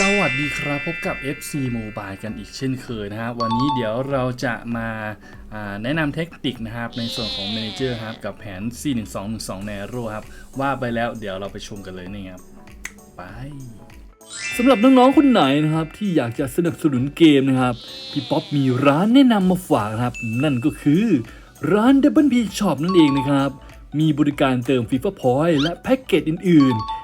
สวัสดีครับพบกับ FC Mobile กันอีกเช่นเคยนะครับวันนี้เดี๋ยวเราจะมาาแนะนำเทคนิคนะครับในส่วนของ Manager ครับกับแผน41212 Nero ครับว่าไปแล้วเดี๋ยวเราไปชมกันเลยนี่ครับไปสำหรับน้องๆคนไหนนะครับที่อยากจะสนับสนุนเกมนะครับพี่ป๊อปมีร้านแนะนำมาฝากครับ นั่นก็คือร้าน Double P Shop นั่นเองนะครับมีบริการเติม FIFA Point และแพ็กเกจอื่นๆ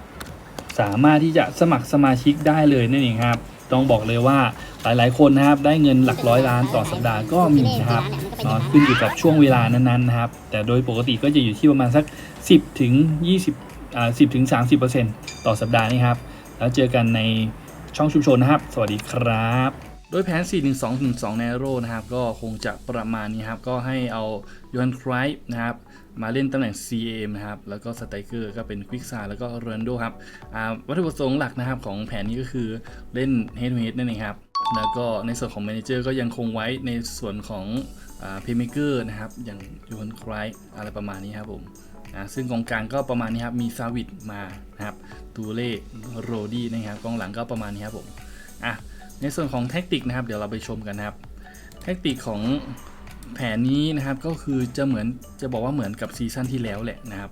สามารถที่จะสมัครสมาชิกได้เลยนั่นเองครับ ต้องบอกเลยว่าหลายๆ คนนะครับได้เงินหลักร้อยล้านต่อสัปดาห์ก็มีนะครับนอนขึ้นอยู่กับช่วงเวลานั้นๆนะครับ แต่โดยปกติก็จะอยู่ที่ประมาณสัก 10ถึง20อ่า10ถึง30%ต่อสัปดาห์นี่ครับ แล้วเจอกันในช่องชุมชนนะครับ สวัสดีครับ โดยแผน 4-1-2-1-2 Nero นะครับ ก็คงจะประมาณนี้ครับ ก็ให้เอายอนครายนะครับ มาเล่นตำแหน่ง CM นะครับ แล้วก็สไตรเกอร์ก็เป็นควิกซาแล้วก็เรนโดครับวัตถุประสงค์หลักนะครับของแผนนี้ก็คือเล่น Head to h e นั่นเองครับ แล้วก็ในส่วนของ Manager ก็ยังคงไว้ในส่วนของอ่า Playmaker นะครับ อย่างยอนครายอะไรประมาณนี้ครับผมอ่าซึ่งกองกลางก็ประมาณนี้ครับ มีซาวิดมานะครับตูเล่โรดี้นะครับกองหลังก็ประมาณนี้ครับผมอะในส่วนของแท็กติกนะครับ เดี๋ยวเราไปชมกันนะครับแท็กติกของ แผนนี้นะครับก็คือจะเหมือนจะบอกว่าเหมือนกับซีซั่นที่แล้วแหละนะครับ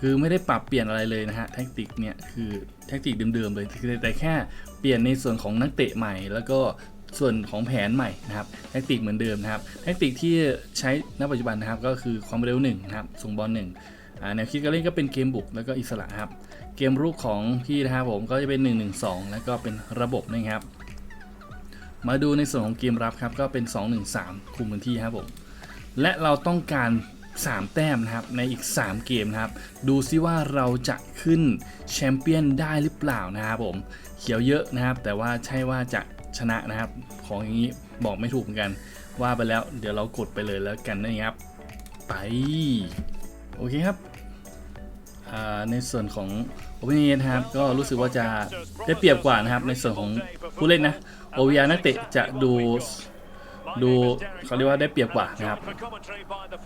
คือไม่ได้ปรับเปลี่ยนอะไรเลยนะฮะแท็กติกเนี่ยคือแท็กติกเดิมๆเลยแต่แค่เปลี่ยนในส่วนของนักเตะใหม่ แล้วก็ส่วนของแผนใหม่นะครับแท็กติกเหมือนเดิมนะครับแท็กติกที่ใช้ณปัจจุบันนะครับก็คือความเร็วหนึ่งนะครับส่งบอลหนึ่งแนวคิดการเล่นก็เป็นเกมบุกแล้วก็อิสระครับเกมรุกของพี่นะครับผมก็จะเป็น 1-1-2 แล้วก็เป็นระบบนะครับ มาดูในส่วนของเกมรับครับก็เป็น 2-1-3 คุมพื้นที่ครับผม และเราต้องการ 3 แต้มนะครับในอีก 3 เกมนะครับ ดูซิว่าเราจะขึ้นแชมเปี้ยนได้หรือเปล่านะครับผม เขียวเยอะนะครับ แต่ว่าใช่ว่าจะชนะนะครับ ของอย่างนี้บอกไม่ถูกเหมือนกัน ว่าไปแล้วเดี๋ยวเรากดไปเลยแล้วกันนะครับ ไป โอเคครับ ในส่วนของ o p e n a นะครับก็รู้สึกว่าจะได้เปรียบกว่านะครับในส่วนของผู้เล่นนะโอวิอานักเตะจะดูดูเขาเรียกว่าได้เปรียบกว่านะครับ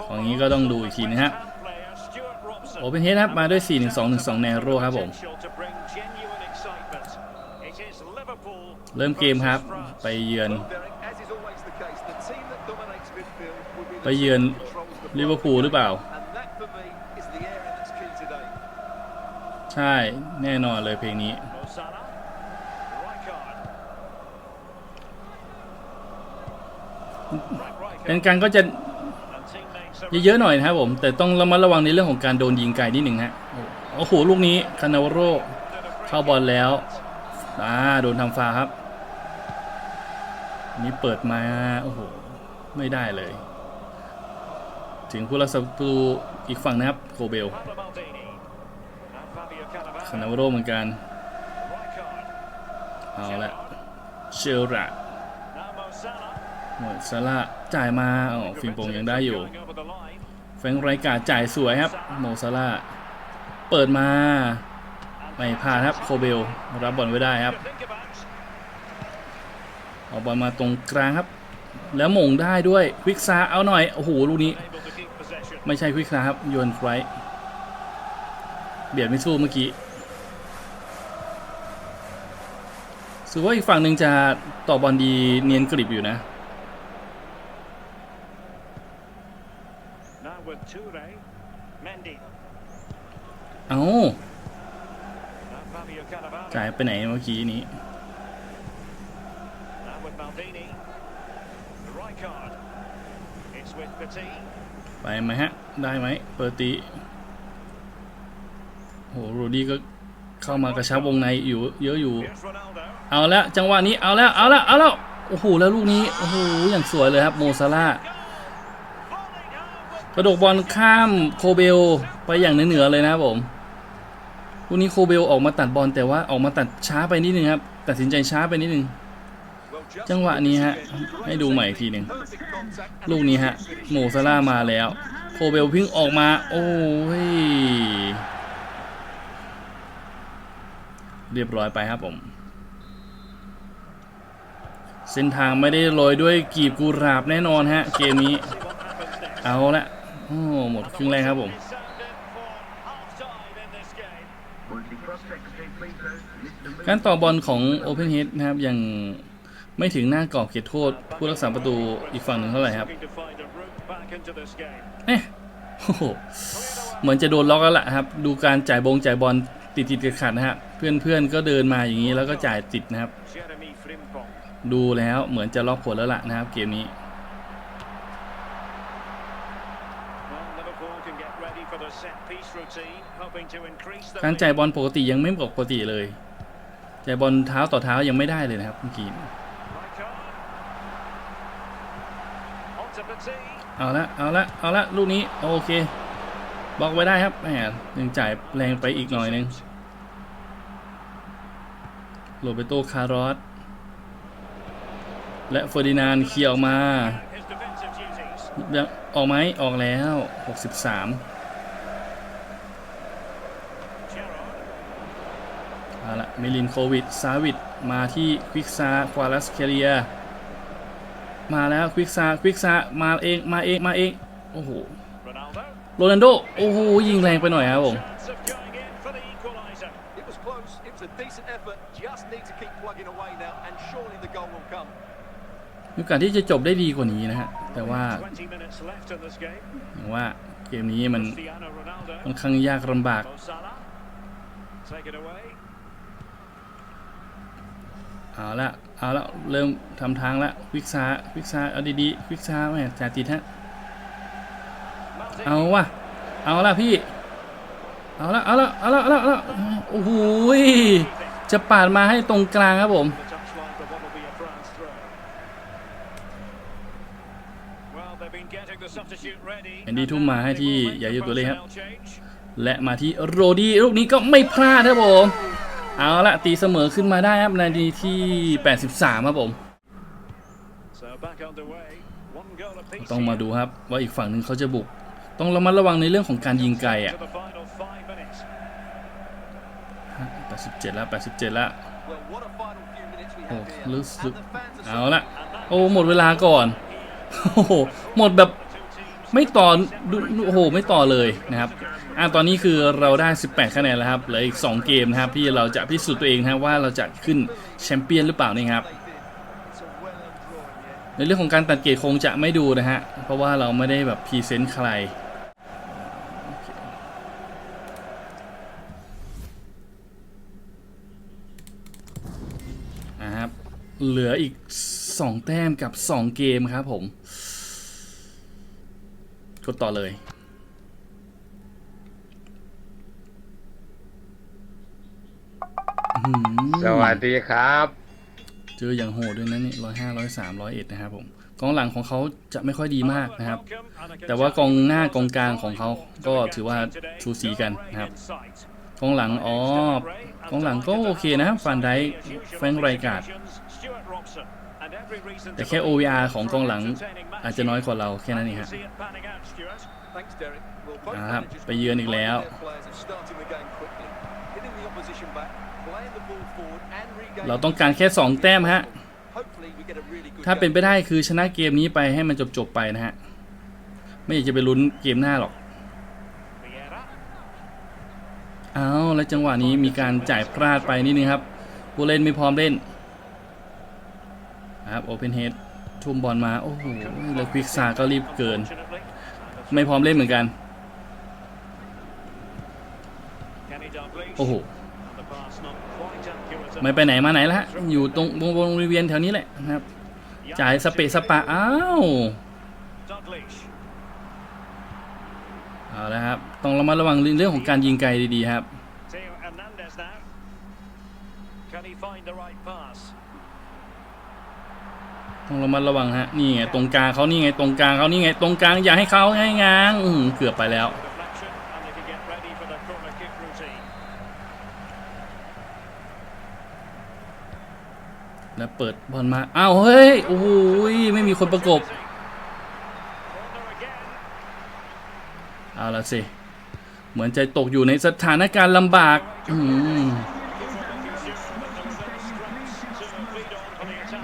ของนี้ก็ต้องดูอีกทีนะฮะโอเ n นเฮดครับมาด้วย 4 1 2 1 2 แนโรครับผม เริ่มเกมครับไปเยือน ไปเยือนลิเวอร์พูลหรือเปล่า ใช่แน่นอนเลยเพลงนี้ เป็นการก็จะเยอะๆหน่อยนะครับผม แต่ต้องระมัดระวังในเรื่องของการโดนยิงไกลนิดหนึ่งฮะโอ้โหลูกนี้คานาวโรเข้าบอลแล้วอ่าโดนทำฟาครับนี้เปิดมาโอ้โหไม่ได้เลย ถึงผู้รักษาประตูอีกฝั่งนะครับโคเบลานาวโรเหมือนกันเอาละเชลระหมดซาร่าจ่ายมาอ๋อฟิล์มโปงยังได้อยู่ แฟงไรกาจ่ายสวยครับ โมซาร่าเปิดมาไม่พลาดครับโคเบลรับบอลไว้ได้ครับเอาบอลมาตรงกลางครับ แล้วหม่งได้ด้วยควิกซาเอาหน่อยโอ้โหลูกนี้ ไม่ใช่ควิกซาครับโยนไฟเบียดไม่สู้เมื่อกี้ ถือว่าอีกฝั่งหนึ่งจะต่อบอลดีเนียนกริบอยู่นะ เอาจ่ายไปไหนเมื่อกี้นี้ ไปไหมฮะ ได้ไหมเปิดตีโหโรดี้ก็ เข้ามากระชับวงในอยู่เยอะอยู่ เอาแล้วจังหวะนี้เอาแล้วเอาแล้วเอาแล้วโอ้โหแล้วลูกนี้โอ้โหอย่างสวยเลยครับโมซาร่ากระโดดบอลข้ามโคเบลไปอย่างเหนือเลยนะครับผมลูกนี้โคเบลออกมาตัดบอลแต่ว่าออกมาตัดช้าไปนิดนึงครับตัดสินใจช้าไปนิดนึงจังหวะนี้ฮะให้ดูใหม่อีกทีหนึ่งลูกนี้ฮะโมซาร่ามาแล้ว โคเบลพิงออกมา โอ้ย เรียบร้อยไปครับผม เส้นทางไม่ได้โรยด้วยกีบกุหลาบแน่นอนฮะ เกมนี้ เอาละโอ้หมดครึ่งแรกครับผมการต่อบอลของ Open Head นะครับ ยังไม่ถึงหน้ากรอบเขตโทษ ผู้รักษาประตูอีกฝั่งหนึ่งเท่าไหร่ครับเอ๊ะโอ้โห เหมือนจะโดนล็อกแล้วล่ะครับ ดูการจ่ายบงจ่ายบอล ติดติดขัดนะฮะเพื่อนเพื่อนๆก็เดินมาอย่างนี้แล้วก็จ่ายติดนะครับ ดูแล้วเหมือนจะล็อกผลแล้วล่ะนะครับ เกมนี้การจ่ายบอลปกติยังไม่ปกติเลยจ่ายบอลเท้าต่อเท้ายังไม่ได้เลยนะครับเมื่อกี้เอาละเอาละเอาละลูกนี้โอเค บล็อกไว้ได้ครับแหมยังจ่ายแรงไปอีกหน่อยนึงโรเบโตคาร์รอสและเฟอร์ดินานเคียออกมา ออกไหมออกแล้ว 63เอาละมิลินโควิด ซาวิด มาที่ควิกซา ควาลัสเคเรีย มาแล้วควิกซา ควิกซา มาเอง มาเอง มาเอง โอ้โห โรนัลโด โอ้โห ยิงแรงไปหน่อยครับผม It was close. It was a decent effort. Just need to keep plugging away now, and surely the goal will come. มีโอกาสที่จะจบได้ดีกว่านี้นะฮะ แต่ว่าอย่างว่าเกมนี้มันค่อนข้างยากลำบาก เอาละ เอาละ เริ่มทำทางละควิกซาควิกซาเอาดีๆควิกซาแม่จ่าติดฮะ เอาวะเอาละพี่ เอาละเอาละเอาละเอาละเอาละโอ้โหจะปาดมาให้ตรงกลางครับผมแอนดี้ทุ่มมาให้ที่ยายุตัวเล็กครับ และมาที่โรดี้ลูกนี้ก็ไม่พลาดครับผม เอาละตีเสมอขึ้นมาได้ครับในาทีที่ 83 ครับผม ต้องมาดูครับว่าอีกฝั่งหนึ่งเขาจะบุก ต้องระมัดระวังในเรื่องของการยิงไกลอะ87แล้ว87แล้วโอ้รู้สึกเอาละโอ้หมดเวลาก่อนโอ้โหหมดแบบไม่ต่อดูโอ้โหไม่ต่อเลยนะครับอะตอนนี้คือเราได้ 18 คะแนนแล้วครับเหลืออีก 2 เกมนะครับที่เราจะพิสูจน์ตัวเองนะว่าเราจะขึ้นแชมเปี้ยนหรือเปล่านี่ครับในเรื่องของการตัดเกรดคงจะไม่ดูนะฮะเพราะว่าเราไม่ได้แบบพรีเซนต์ใคร นะครับ เหลืออีก 2 แต้มกับ 2 เกมครับผม กดต่อเลยอื้อหือสวัสดีครับ เจออย่างโหดด้วยนะนี่ร้อยห้าร้อยสามร้อยเอ็ดนะครับผมกองหลังของเขาจะไม่ค่อยดีมากนะครับ แต่ว่ากองหน้ากองกลางของเขาก็ถือว่าชูสีกันนะครับกองหลังอ๋อกองหลังก็โอเคนะครับฟันไดแฟรงค์ไรการ์ด แต่แค่ OVR ของกองหลังอาจจะน้อยกว่าเราแค่นั้นเองฮะ Thanks, Derek. Well, both อ่าครับ managers ไปเยือนอีกแล้ว their players are starting the game quickly, hitting the opposition back, playing the ball forward, and regaining เราต้องการแค่ 2 แต้มฮะ Hopefully, we get a really good ถ้าเป็น game. ไปได้คือชนะเกมนี้ไปให้มันจบๆไปนะฮะ ไม่อยากจะไปลุ้นเกมหน้าหรอกเอาแล้วจังหวะนี้มีการจ่ายพลาดไปนิดนึงครับผู้เล่นไม่พร้อมเล่น ครับโอเพนเฮดทุ่มบอลมา โอ้โหแล้วควิกซาก็รีบเกิน ไม่พร้อมเล่นเหมือนกัน โอ้โห ไม่ไปไหนมาไหนแล้วฮะอยู่ตรงวงวงบริเวณแถวนี้แหละนะครับ จ่ายสเปะสปะ อ้าวเอาละครับ ต้องระมัดระวังเรื่องของการยิงไกลดีๆครับ ต้องระมัดระวังฮะนี่ไงตรงกลางเขานี่ไงตรงกลางเขานี่ไงตรงกลางอย่าให้เขาให้งางอื้อหือเกือบไปแล้วแล้วเปิดบอลมาอ้าวเฮ้ยโอ้โหยไม่มีคนประกบเอาละสิเหมือนจะตกอยู่ในสถานการณ์ลำบากอืม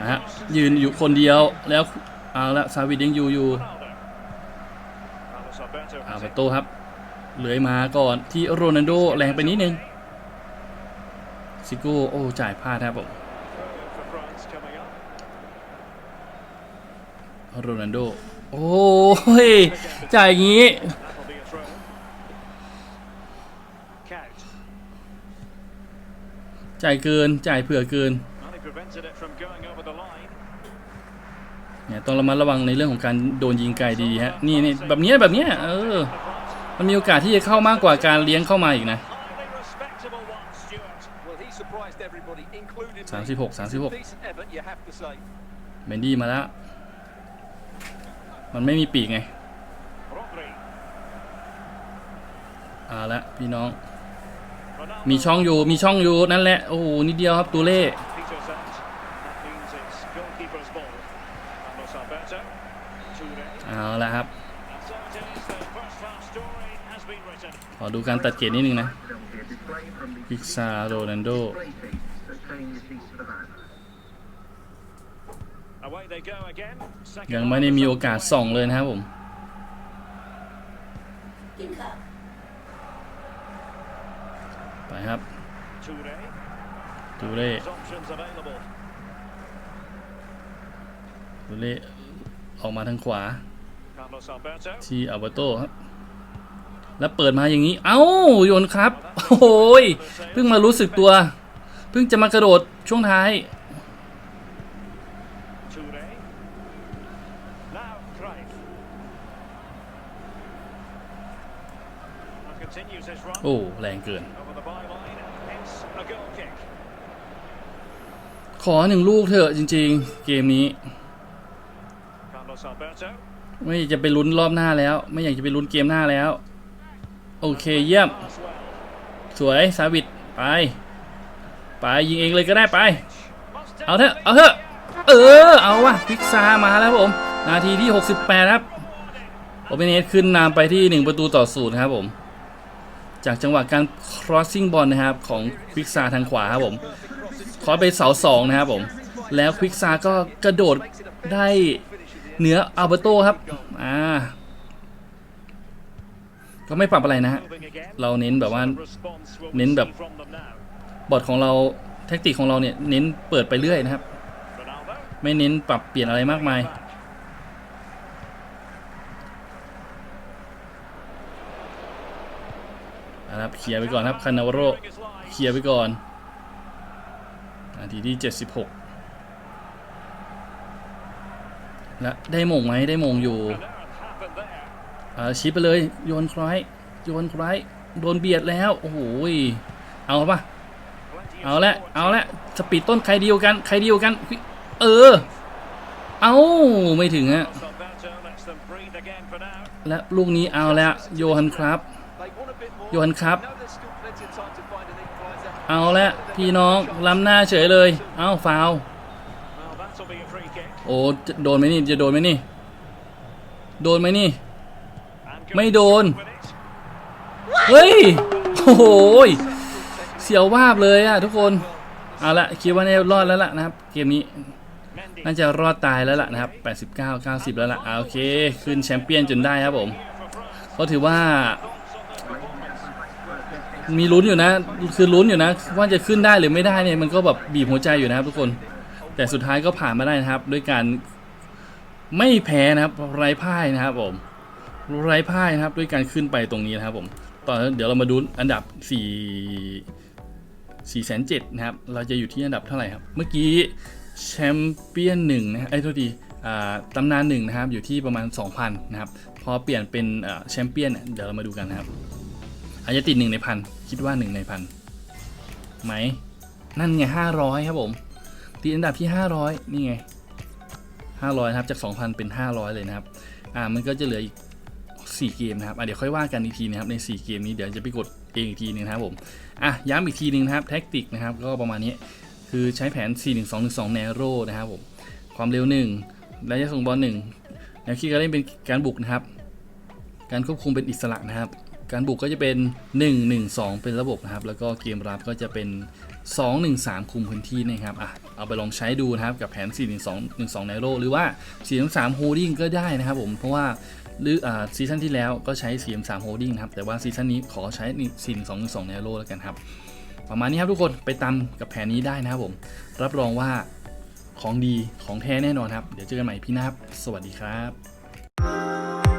นะฮะ ยืนอยู่คนเดียวแล้วเอาละซาวิดยังอยู่อยู่อาประตูครับเหลือยมาก่อนที่โรนัลโดแรงไปนิดนึงซิโก้โอ้จ่ายพลาดครับผมโรนัลโดโอ้ยจ่ายอย่างงี้จ่ายเกินจ่ายเผื่อเกิน เนี่ยต้องระมัดระวังในเรื่องของการโดนยิงไกลดีฮะนี่นี่แบบเนี้ยแบบเนี้ยเออมันมีโอกาสที่จะเข้ามากกว่าการเลี้ยงเข้ามาอีกนะ Well, he surprised everybody, including me. 36 36เมนดี้มาแล้ว มันไม่มีปีกไงเอาละพี่น้อง มีช่องอยู่มีช่องอยู่นั่นแหละ โอ้โหนิดเดียวครับตัวเล่ เอาละครับ ขอดูการตัดเกตนิดนึงนะพิกซาโรนันโดยังไม่ได้มีโอกาสส่องเลยนะครับผมไปครับตูเล่ตูเล่ออกมาทางขวา ที่อัลเบโตครับ แล้วเปิดมาอย่างนี้ เอ้า โยนครับ โอ้ย เพิ่งมารู้สึกตัว เพิ่งจะมากระโดดช่วงท้าย โอ้ แรงเกิน ขอหนึ่งลูกเถอะจริง ๆ เกมนี้ ไม่อยากจะไปลุ้นรอบหน้าแล้ว ไม่อยากจะไปลุ้นเกมหน้าแล้ว โอเคเยี่ยม สวยซาวิดไป ไปยิงเองเลยก็ได้ไป เอาเถอะเอาเถอะเออ เอาวะพิกซามาแล้วผม นาทีที่ 68 ครับโอเปเนสขึ้นนำไปที่ 1 ประตูต่อศูนย์ครับผม จากจังหวะการ crossing บอลนะครับ ของควิกซาทางขวาครับผม คอสไปเสาสองนะครับผม แล้วควิกซาก็กระโดดได้ เหนืออัลเบโตครับอ่าก็ไม่ปรับอะไรนะฮะเราเน้นแบบว่าเน้นแบบบอร์ดของเราแท็กติกของเราเนี่ยเน้นเปิดไปเรื่อยนะครับ ไม่เน้นปรับเปลี่ยนอะไรมากมายนะครับเคลียร์ไปก่อนครับคานาวโรเคลียร์ไปก่อนนาทีที่ 76 และได้มงไหมได้มงอยู่อ่าชิปไปเลย โยนคล้ายโยนคล้ายโดนเบียดแล้ว โอ้โหเอาปะเอาละเอาละสปีดต้นใครเดียวกัน ใครเดียวกัน เออ เอาไม่ถึงฮะและลูกนี้เอาแล้วโยฮันครับ โยฮันครับ เอาละพี่น้องล้ำหน้าเฉยเลย เอาฟาว อ้จะโดนไหมนี่จะโดนไหมนี่ โดนไหมนี่ ไม่โดน เฮ้ย โอ้โหเสียววาบเลยอะทุกคน เอาละคิดว่าเนี่ยรอดแล้วล่ะนะครับ เกมนี้น่าจะรอดตายแล้วล่ะนะครับ 89 90 แล้วล่ะโอเค ขึ้นแชมเปี้ยนจนได้ครับผม ก็ถือว่า มีลุ้นอยู่นะ คือลุ้นอยู่นะ ว่าจะขึ้นได้หรือไม่ได้เนี่ย มันก็แบบบีบหัวใจอยู่นะครับทุกคน แต่สุดท้ายก็ผ่านมาได้นะครับ ด้วยการไม่แพ้นะครับ ไร้พ่ายนะครับผมไร้พ่ายนะครับ ด้วยการขึ้นไปตรงนี้นะครับผมตอนเดี๋ยวเรามาดูอันดับ4 4แสนเจ็ดนะครับ เราจะอยู่ที่อันดับเท่าไหร่ครับ เมื่อกี้แชมเปี้ยนหนึ่งนะไอ้โทษทีตำนานหนึ่งนะครับ อยู่ที่ประมาณ 2,000 นะครับ พอเปลี่ยนเป็นแชมเปี้ยนเนี่ยเดี๋ยวเรามาดูกันนะครับ อาจจะติดหนึ่งในพัน คิดว่าหนึ่งในพันไหม นั่นไงห้าร้อยครับผม ติดอันดับที่ห้าร้อยนี่ไงห้าร้อยนะครับ จากสองพันเป็นห้าร้อยเลยนะครับ อ่า มันก็จะเหลืออีกสี่เกมนะครับ อะ เดี๋ยวค่อยว่ากันอีกทีนะครับ ในสี่เกมนี้ เดี๋ยวจะไปกดเองอีกทีหนึงนะครับผม อะ ย้ำอีกทีหนึงนะครับ แท็กติกนะครับ ก็ประมาณนี้ คือใช้แผน 4-1-2-1-2 Narrow นะครับผม ความเร็ว 1 ระยะส่งบอล1แนวคิดการเล่นเป็นการบุกนะครับ การควบคุมเป็นอิสระนะครับ การบุกก็จะเป็น 1 1 2 เป็นระบบนะครับ แล้วก็เกมรับก็จะเป็น 2 1 3 คุมพื้นที่นะครับอะเอาไปลองใช้ดูนะครับกับแผน 4 1 2 1 2 Narrow หรือว่า 4 3 3 Holding ก็ได้นะครับผม เพราะว่าหรืออ่าซีซั่นที่แล้วก็ใช้ 4 3 Holding นะครับ แต่ว่าซีซั่นนี้ขอใช้ 4 1 2 1 2 Narrow แล้วกันครับ ประมาณนี้ครับทุกคนไปตามกับแผนนี้ได้นะครับผม รับรองว่าของดีของแท้แน่นอนครับ เดี๋ยวเจอกันใหม่พี่นะครับ สวัสดีครับ